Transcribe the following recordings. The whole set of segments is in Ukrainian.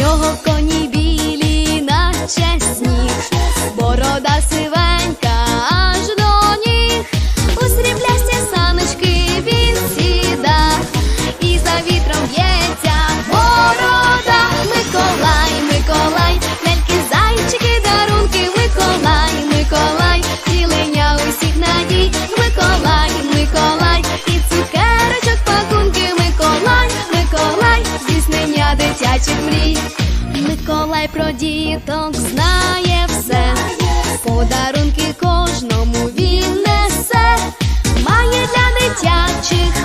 so Миколай про діток знає все, подарунки кожному він несе, має для дитячих.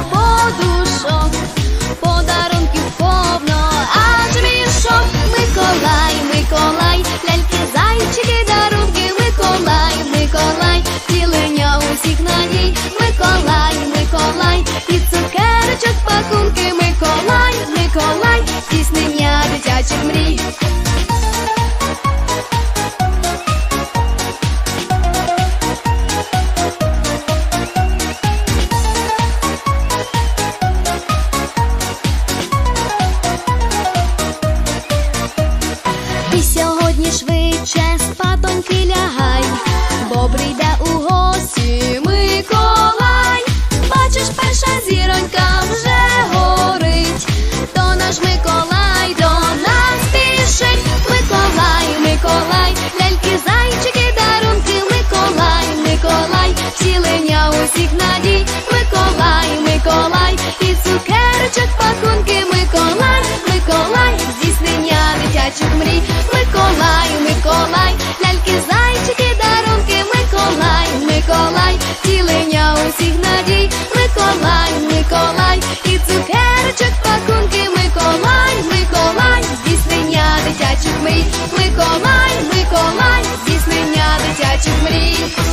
Добрий день. дитячих мрій, Миколай, Миколай, здійснення дитячих мрій.